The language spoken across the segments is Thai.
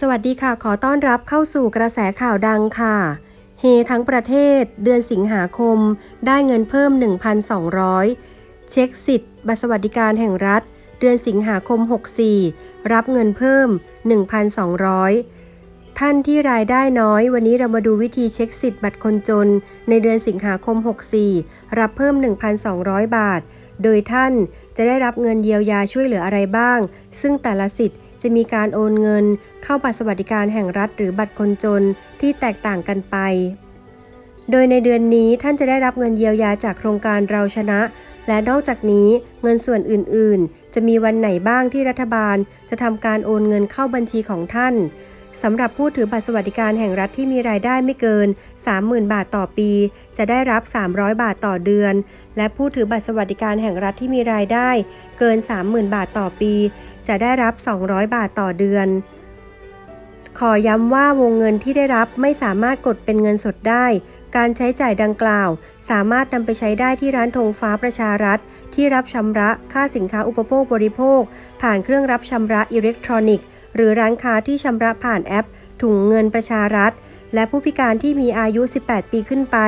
สวัสดีค่ะ ขอต้อนรับเข้าสู่กระแสข่าวดังค่ะเฮทั้งประเทศ เดือนสิงหาคม ได้เงินเพิ่ม 1,200 เช็คสิทธิ์บัตรสวัสดิการแห่งรัฐ เดือนสิงหาคม 64 รับเงินเพิ่ม 1,200 ท่านที่รายได้น้อย วันนี้เรามาดูวิธีเช็คสิทธิ์บัตรคนจน ในเดือนสิงหาคม 64 รับเพิ่ม 1,200 บาท โดยท่านจะได้รับเงินเยียวยาช่วยเหลืออะไรบ้าง ซึ่งแต่ละสิทธิ์ จะมีการโอนเงิน เข้าบัตรสวัสดิการแห่งรัฐหรือบัตรคนจนที่แตกต่างกันไป โดยในเดือนนี้ท่านจะได้รับเงินเยียวยาจากโครงการเราชนะ และนอกจากนี้เงินส่วนอื่น ๆ จะมีวันไหนบ้างที่รัฐบาล จะทำการโอนเงินเข้าบัญชีของท่านสำหรับผู้ถือบัตรสวัสดิการแห่งรัฐที่มีรายได้ไม่เกิน 30,000 บาทต่อปี จะได้รับ 300 บาทต่อเดือน และผู้ถือบัตรสวัสดิการแห่งรัฐที่มีรายได้เกิน 30,000 บาทต่อปี จะได้รับ 200 บาทต่อเดือน ขอย้ำว่าวงเงินที่ได้รับไม่สามารถกดเป็นเงินสดได้ การใช้จ่ายดังกล่าว สามารถนำไปใช้ได้ที่ร้านธงฟ้าประชารัฐ ที่รับชำระค่าสินค้าอุปโภคบริโภค ผ่านเครื่องรับชำระอิเล็กทรอนิกส์ หรือร้านค้าที่ชำระผ่านแอปถุงเงินประชารัฐ และผู้พิการที่มีอายุ 18 ปีขึ้นไป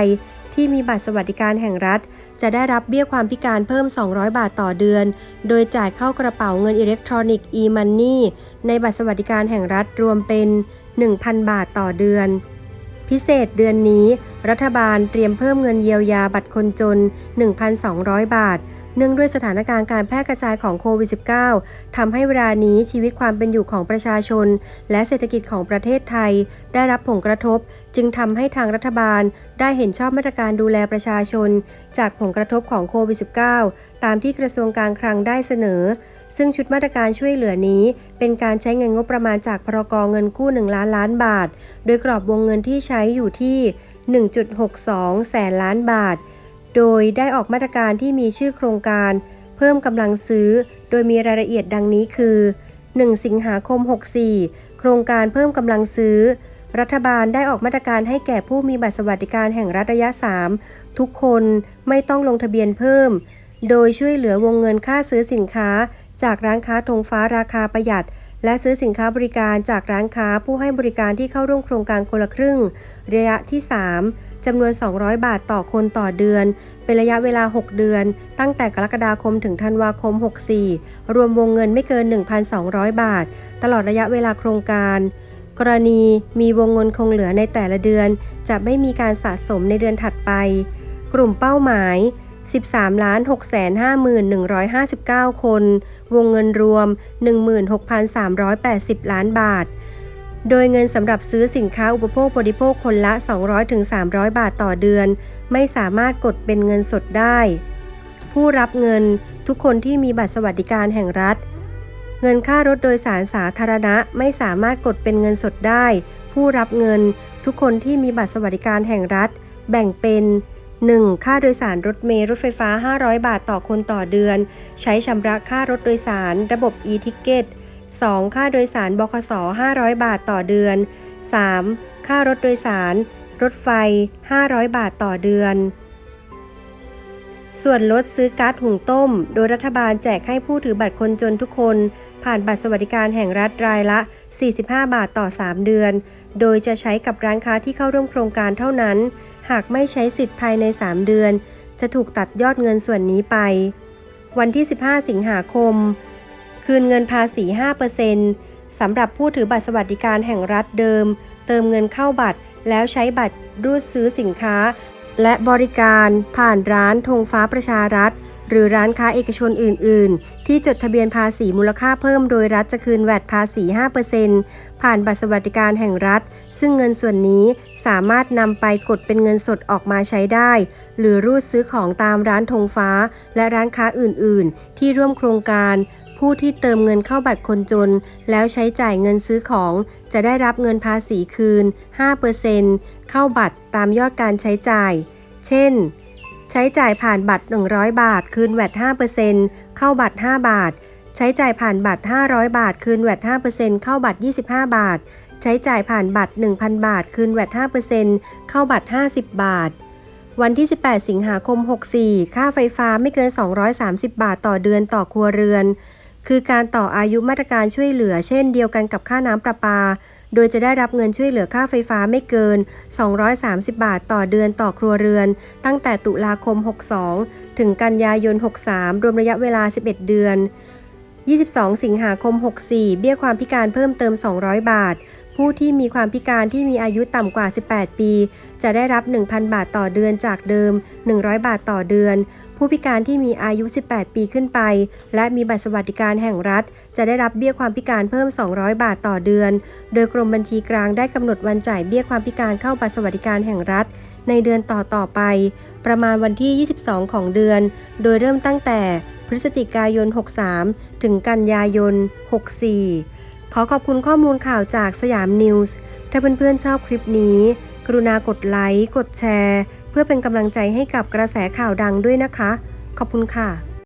ที่มีบัตรสวัสดิการแห่งรัฐ จะได้รับเบี้ยความพิการเพิ่ม 200 บาทต่อเดือน โดยจ่ายเข้ากระเป๋าเงินอิเล็กทรอนิกส์ e-money ในบัตรสวัสดิการแห่งรัฐรวมเป็น 1,000 บาทต่อเดือน พิเศษเดือนนี้ รัฐบาลเตรียมเพิ่มเงินเยียวยาบัตรคนจน 1,200 บาท เนื่องด้วยสถานการณ์การแพร่กระจายของโควิด -19 ทำให้เวลานี้ชีวิตความเป็นอยู่ของประชาชน และเศรษฐกิจของประเทศไทย ได้รับผลกระทบ จึงทำให้ทางรัฐบาล ได้เห็นชอบมาตรการดูแลประชาชน จากผลกระทบของโควิด -19 ตามที่กระทรวงการคลังได้เสนอซึ่งชุดมาตรการช่วยเหลือนี้ เป็นการใช้เงินงบประมาณจากพรกเงินกู้ 1 ล้านล้านบาท โดยกรอบวงเงินที่ใช้อยู่ที่ 1.62 แสนล้านบาท โดยได้ออกมาตรการที่มีชื่อโครงการ เพิ่มกำลังซื้อ โดยมีรายละเอียดดังนี้คือ 1 สิงหาคม 64 โครงการเพิ่มกำลังซื้อ รัฐบาลได้ออกมาตรการให้แก่ผู้มีบัตรสวัสดิการแห่งรัฐระยะ 3 ทุกคนไม่ต้องลงทะเบียนเพิ่ม โดยช่วยเหลือวงเงินค่าซื้อสินค้า จากร้านค้าธงฟ้าราคาประหยัดและซื้อสินค้าบริการจากร้านค้าผู้ให้บริการที่เข้าร่วมโครงการคนละครึ่ง ระยะที่ 3 จำนวน 200 บาทต่อคนต่อเดือน เป็นระยะเวลา 6 เดือน ตั้งแต่กรกฎาคมถึงธันวาคม 64 รวมวงเงินไม่เกิน 1,200 บาท ตลอดระยะเวลาโครงการ กรณีมีวงเงินคงเหลือในแต่ละเดือน จะไม่มีการสะสมในเดือนถัดไป กลุ่มเป้าหมาย13ล้าน6 5 1 1 5 9 คน วงเงินรวม 16,380 ล้านบาท โดยเงินสำหรับซื้อสินค้าอุปโภคบริโภคคนละ 200-300 บาทต่อเดือน ไม่สามารถกดเป็นเงินสดได้ ผู้รับเงินทุกคนที่มีบัตรสวัสดิการแห่งรัฐ เงินค่ารถโดยสารสาธารณะไม่สามารถกดเป็นเงินสดได้ ผู้รับเงินทุกคนที่มีบัตรสวัสดิการแห่งรัฐ แบ่งเป็น 1. ค่าโดยสารรถเมล์รถไฟฟ้า 500 บาทต่อคนต่อเดือน ใช้ชำระค่ารถโดยสาร ระบบ e-ticket 2. ค่าโดยสารบขส500 บาทต่อเดือน 3. ค่ารถโดยสาร รถไฟ 500 บาทต่อเดือน ส่วนลดซื้อก๊าซหุงต้ม โดยรัฐบาลแจกให้ผู้ถือบัตรคนจนทุกคน ผ่านบัตรสวัสดิการแห่งรัฐรายละ 45 บาทต่อ 3 เดือน โดยจะใช้กับร้านค้าที่เข้าร่วมโครงการเท่านั้น หากไม่ใช้สิทธิ์ภายใน 3 เดือน จะถูกตัดยอดเงินส่วนนี้ไป วันที่ 15 สิงหาคม คืนเงินภาษี 5%สำหรับผู้ถือบัตรสวัสดิการแห่งรัฐเดิม เติมเงินเข้าบัตร แล้วใช้บัตรรูดซื้อสินค้า และบริการผ่านร้านธงฟ้าประชารัฐ หรือร้านค้าเอกชนอื่น ๆ ที่จดทะเบียนภาษีมูลค่าเพิ่มโดยรัฐจะคืนแวดภาษี 5%ผ่านบัตรสวัสดิการแห่งรัฐ ซึ่งเงินส่วนนี้สามารถนำไปกดเป็นเงินสดออกมาใช้ได้ หรือรูดซื้อของตามร้านธงฟ้า และร้านค้าอื่น ๆ ที่ร่วมโครงการ ผู้ที่เติมเงินเข้าบัตรคนจน แล้วใช้จ่ายเงินซื้อของ จะได้รับเงินภาษีคืน 5%เข้าบัตรตามยอดการใช้จ่าย เช่น ใช้จ่ายผ่านบัตร 100 บาท คืนแวด5%เข้าบัตร 5 บาท ใช้จ่ายผ่านบัตร 500 บาท คืนแวด5%เข้าบัตร 25 บาท ใช้จ่ายผ่านบัตร 1,000 บาท คืนแวด5%เข้าบัตร 50 บาทวันที่ 18 สิงหาคม 64 ค่าไฟฟ้าไม่เกิน 230 บาทต่อเดือนต่อครัวเรือน คือการต่ออายุมาตรการช่วยเหลือ เช่นเดียวกันกับค่าน้ำประปา โดยจะได้รับเงินช่วยเหลือค่าไฟฟ้าไม่เกิน 230 บาทต่อเดือนต่อครัวเรือน ตั้งแต่ตุลาคม 62 ถึงกันยายน 63 รวมระยะเวลา 11 เดือน 22 สิงหาคม 64 เบี้ยความพิการเพิ่มเติม 200 บาท ผู้ที่มีความพิการที่มีอายุต่ำกว่า 18 ปี จะได้รับ 1,000 บาทต่อเดือนจากเดิม 100 บาทต่อเดือน ผู้พิการที่มีอายุ 18 ปีขึ้นไป และมีบัตรสวัสดิการแห่งรัฐ จะได้รับเบี้ยความพิการเพิ่ม 200 บาทต่อเดือน โดยกรมบัญชีกลางได้กำหนดวันจ่ายเบี้ยความพิการเข้าบัตรสวัสดิการแห่งรัฐ ในเดือนต่อต่อๆไป ประมาณวันที่ 22 ของเดือน โดยเริ่มตั้งแต่พฤศจิกายน 63 ถึงกันยายน 64 ขอขอบคุณข้อมูลข่าวจากสยามนิวส์ ถ้าเพื่อนๆชอบคลิปนี้ กรุณากดไลค์ กดแชร์ เพื่อเป็นกำลังใจให้กับกระแสข่าวดังด้วยนะคะ ขอบคุณค่ะ